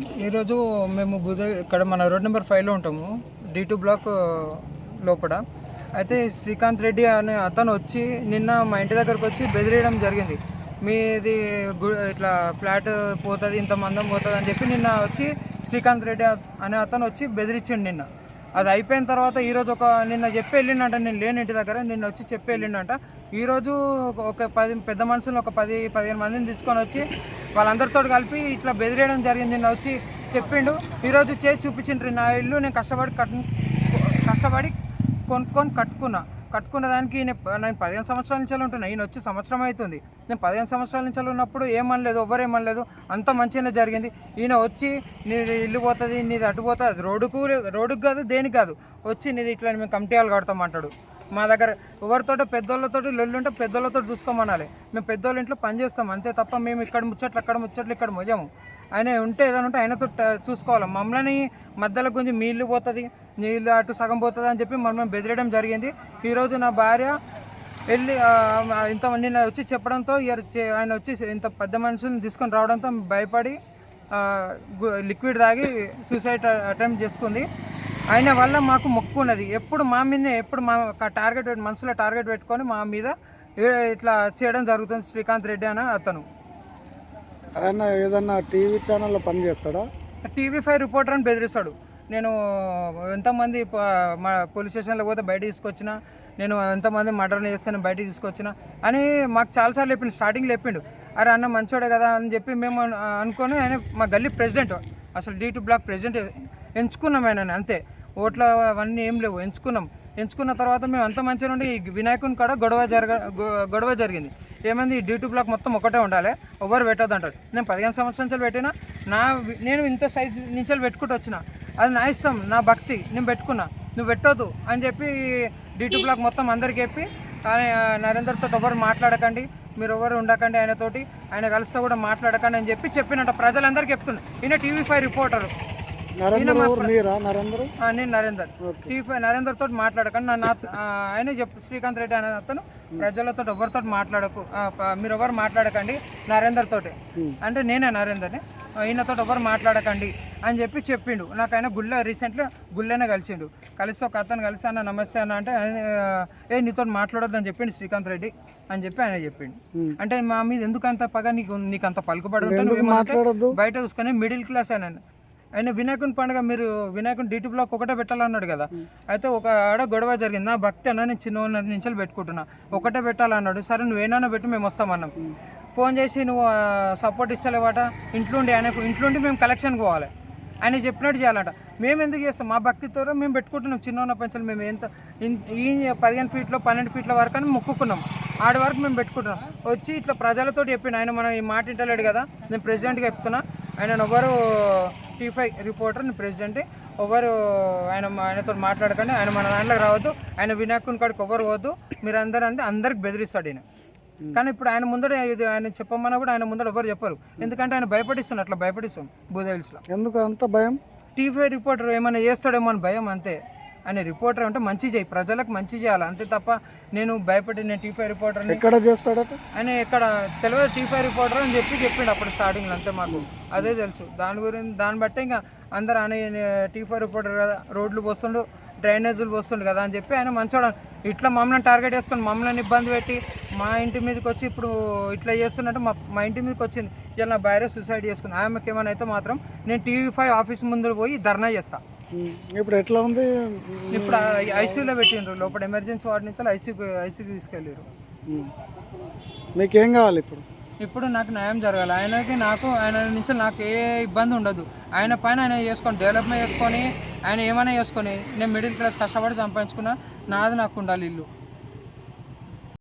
ఈరోజు మేము బుధ ఇక్కడ మన రోడ్ నెంబర్ ఫైవ్లో ఉంటాము డి టూ బ్లాక్ లోపల. అయితే శ్రీకాంత్ రెడ్డి అనే అతను వచ్చి నిన్న మా ఇంటి దగ్గరకు వచ్చి బెదిరేయడం జరిగింది. మీది గు- ఇట్లా ఫ్లాట్ పోతుంది ఇంత మందం పోతుంది అని చెప్పి నిన్న వచ్చి శ్రీకాంత్ రెడ్డి అనే అతను వచ్చి బెదిరించిండు నిన్న. అది అయిపోయిన తర్వాత ఈరోజు ఒక నిన్న చెప్పి వెళ్ళిండంట నేను లేని ఇంటి దగ్గర నిన్న వచ్చి చెప్పి వెళ్ళిండంట. ఈరోజు ఒక- పది పెద్ద మనుషులు ఒక పది పదిహేను మందిని తీసుకొని వచ్చి వాళ్ళందరితో కలిపి ఇట్లా బెదిరేయడం జరిగింది నిన్న వచ్చి చెప్పిండు. ఈరోజు చేసి చూపించిండ్రు. నా ఇల్లు నేను కష్టపడి కట్ కష్టపడి కొనుక్కొని కట్టుకున్నా. కట్టుకున్న దానికి నేను నేను పదిహేను సంవత్సరాల నుంచి ఉంటున్నా. ఈయన వచ్చి సంవత్సరం అవుతుంది. నేను పదిహేను సంవత్సరాల నుంచి ఉన్నప్పుడు ఏమనలేదు ఎవరు ఏమనలేదు. అంత మంచిగానే జరిగింది. ఈయన వచ్చి నీది ఇల్లు పోతుంది నీది అటు పోతుంది. రోడ్డుకు రోడ్డుకు కాదు దేనికి కాదు. వచ్చి నీది ఇట్లా మేము కమిటీ వాళ్ళు కడతామంటాడు మా దగ్గర ఎవరితోటో పెద్దోళ్ళతో లొల్లుంటే పెద్దోళ్ళతో చూసుకోమనాలి. మేము పెద్దోళ్ళ ఇంట్లో పని చేస్తాం అంతే తప్ప మేము ఇక్కడ ముచ్చట్లు అక్కడ ముచ్చట్లు ఇక్కడ మొయ్యము. ఆయన ఉంటే ఏదైనా ఉంటే ఆయనతో ట- చూసుకోవాలి. మమ్మల్ని మధ్యలో గురించి నీళ్ళు పోతుంది నీళ్ళు అటు సగం పోతుంది అని చెప్పి మమ్మల్ని బెదిరేయడం జరిగింది. ఈరోజు నా భార్య వెళ్ళి ఇంత నిన్న వచ్చి చెప్పడంతో ఇయర్ ఆయన వచ్చి ఇంత పెద్ద మనుషుల్ని తీసుకొని రావడంతో భయపడి లిక్విడ్ తాగి సూసైడ్ అటెంప్ట్ చేసుకుంది. ఆయన వల్ల మాకు మొక్కు ఉన్నది. ఎప్పుడు మా మీదనే ఎప్పుడు మా టార్గెట్ పెట్టి మనసులో టార్గెట్ పెట్టుకొని మా మీద ఇట్లా చేయడం జరుగుతుంది శ్రీకాంత్ రెడ్డి అనే అతను. ఆయన ఏదన్నా టీవీ ఛానల్లో పని చేస్తాడా? టీవీ ఫైవ్ రిపోర్టర్ అని బెదిరిస్తాడు. నేను ఎంతమంది మా పోలీస్ స్టేషన్లో పోతే బయట తీసుకొచ్చిన నేను ఎంతమంది మర్డర్లు చేస్తాను బయట తీసుకొచ్చిన అని మాకు చాలాసార్లు చెప్పిండు. స్టార్టింగ్ చెప్పిండు. అరే అన్న మంచోడే కదా అని చెప్పి మేము అను- అనుకొని ఆయన మా గల్లీ ప్రెసిడెంట్. అసలు డీ టూ బ్లాక్ ప్రెసిడెంట్ ఎంచుకున్నాం ఆయన అంతే. ఓట్ల అవన్నీ ఏం లేవు. ఎంచుకున్నాం. ఎంచుకున్న తర్వాత మేము అంత మంచిగా ఉండి ఈ వినాయకుని కాడ గొడవ జరగ గొ- గొడవ జరిగింది. ఏమైంది? ఈ డ్యూటీ బ్లాక్ మొత్తం ఒకటే ఉండాలి. ఎవరు పెట్టద్దు అంటారు. నేను పదిహేను సంవత్సరాల నుంచి పెట్టినా నా నేను ఇంత సైజ్ నుంచి పెట్టుకుంటూ వచ్చిన అది నా ఇష్టం నా భక్తి నేను పెట్టుకున్నా. నువ్వు పెట్టొద్దు అని చెప్పి డ్యూటీ బ్లాక్ మొత్తం అందరికి చెప్పి ఆయన నరేందర్తో ఎవరు మాట్లాడకండి. మీరు ఎవరు ఉండకండి ఆయనతోటి. ఆయన కలిస్తే కూడా మాట్లాడకండి అని చెప్పి చెప్పినట్ట ప్రజలందరికీ చెప్తున్నా. ఈయన టీవీ ఫైవ్ రిపోర్టర్. నరేంద్ర మీరా నరేంద్ర? నేను నరేందర్. నరేందర్ తోటి మాట్లాడకండి. ఆయనే చెప్పు శ్రీకాంత్ రెడ్డి అనే అతను ప్రజలతో ఎవరితో మాట్లాడకు మీరు ఎవరు మాట్లాడకండి నరేందర్ తోటి. అంటే నేనే నరేందర్ని. ఈయనతో ఎవరు మాట్లాడకండి అని చెప్పి చెప్పిండు. నాకు ఆయన గుళ్ళ రీసెంట్గా గుళ్ళనే కలిసిండు. కలిసి ఒక అతను కలిసి అన్న నమస్తే అన్న. అంటే ఏ నీతో మాట్లాడొద్దు అని చెప్పిండు శ్రీకాంత్ రెడ్డి అని చెప్పి ఆయన చెప్పిండు. అంటే మా మీద ఎందుకు అంత పగ నీకు నీకు అంత పలుకుబడి బయట చూసుకొని మిడిల్ క్లాస్ ఆయన. ఆయన వినాయకుని పండుగ మీరు వినాయకుని డీటీ బ్లాక్ ఒకటే పెట్టాలన్నాడు కదా. అయితే ఒక ఆడ గొడవ జరిగింది. నా భక్తి అన్న నేను చిన్న నుంచి పెట్టుకుంటున్నా. ఒకటే పెట్టాలన్నాడు. సరే నువ్వేనా పెట్టి మేము వస్తామన్నాం ఫోన్ చేసి నువ్వు సపోర్ట్ ఇస్తలేవాట? ఇంట్లో ఉండి ఆయన ఇంట్లో ఉండి మేము కలెక్షన్కి పోవాలి. ఆయన చెప్పినట్టు చేయాలంట. మేము ఎందుకు చేస్తాం? మా భక్తితో మేము పెట్టుకుంటున్నాం. చిన్న ఉన్న పెంచలు మేము ఎంత ఈ పదిహేను ఫీట్లో పన్నెండు ఫీట్ల వరకు అని మొక్కుకున్నాం. ఆడ వరకు మేము పెట్టుకుంటున్నాం. వచ్చి ఇట్లా ప్రజలతో చెప్పిన ఆయన మనం ఈ మాట వింటలేడు కదా. నేను ప్రెసిడెంట్గా చెప్తున్నా. ఆయన ఎవరు టీ ఫైవ్ రిపోర్టర్ ప్రెసిడెంట్. ఎవరు ఆయన ఆయనతో మాట్లాడకండి ఆయన మన దాంట్లోకి రావద్దు. ఆయన వినాయకుని కాడికి ఎవరు పోవద్దు. మీరు అందరూ అంతే అందరికి బెదిరిస్తాడు ఈయన. కానీ ఇప్పుడు ఆయన ముందర ఇది ఆయన చెప్పమన్నా కూడా ఆయన ముందర ఎవరు చెప్పరు. ఎందుకంటే ఆయన భయపడిస్తున్నారు అట్లా భయపడిస్తాం బూదేవిల్స్లో. ఎందుకు అంత భయం? టీవీ రిపోర్టర్ ఏమైనా చేస్తాడేమో అని భయం అంతే. ఆయన రిపోర్టర్ అంటే మంచి చేయి ప్రజలకు మంచి చేయాలి. అంతే తప్ప నేను భయపడి నేను టీవీ రిపోర్టర్ని ఎక్కడ చేస్తాడట? ఆయన ఇక్కడ తెలియదు. టీవీ రిపోర్టర్ అని చెప్పి చెప్పిండు అప్పుడు స్టార్టింగ్లో అంతే మాకు. అదే తెలుసు. దాని గురించి దాన్ని బట్టి ఇంకా అందరు ఆయన టీవీ రిపోర్టర్ కదా రోడ్లు పోస్తుండు డ్రైనేజీలు పోస్తుండు కదా అని చెప్పి ఆయన మంచోడు. ఇట్లా మమ్మల్ని టార్గెట్ చేసుకొని మమ్మల్ని ఇబ్బంది పెట్టి మా ఇంటి మీదకి వచ్చి ఇప్పుడు ఇట్లా చేస్తున్నట్టు మా మా ఇంటి మీదకి వచ్చింది. ఇలా నా భార్య సూసైడ్ చేసుకుంది. ఆమెకి ఏమైనా అయితే మాత్రం నేను టీవీ ఫైవ్ ఆఫీస్ ముందు పోయి ధర్నా చేస్తా. ఉమ్, ఇప్పుడు ఎట్లా ఉంది? ఇప్పుడు ఐసీయూలో పెట్టిండ్రు. లోపల ఎమర్జెన్సీ వార్డు నుంచి ఐసీయూ ఐసీయూకి తీసుకెళ్ళారు. మీకేం కావాలి ఇప్పుడు? ఇప్పుడు నాకు న్యాయం జరగాలి. ఆయనకి నాకు ఆయన నుంచి నాకు ఏ ఇబ్బంది ఉండదు. ఆయన పైన ఆయన చేసుకొని డెవలప్మెంట్ చేసుకొని ఆయన ఏమైనా చేసుకొని నేను మిడిల్ క్లాస్ కష్టపడి సంపాదించుకున్నా నాది నాకు ఉండాలి ఇల్లు.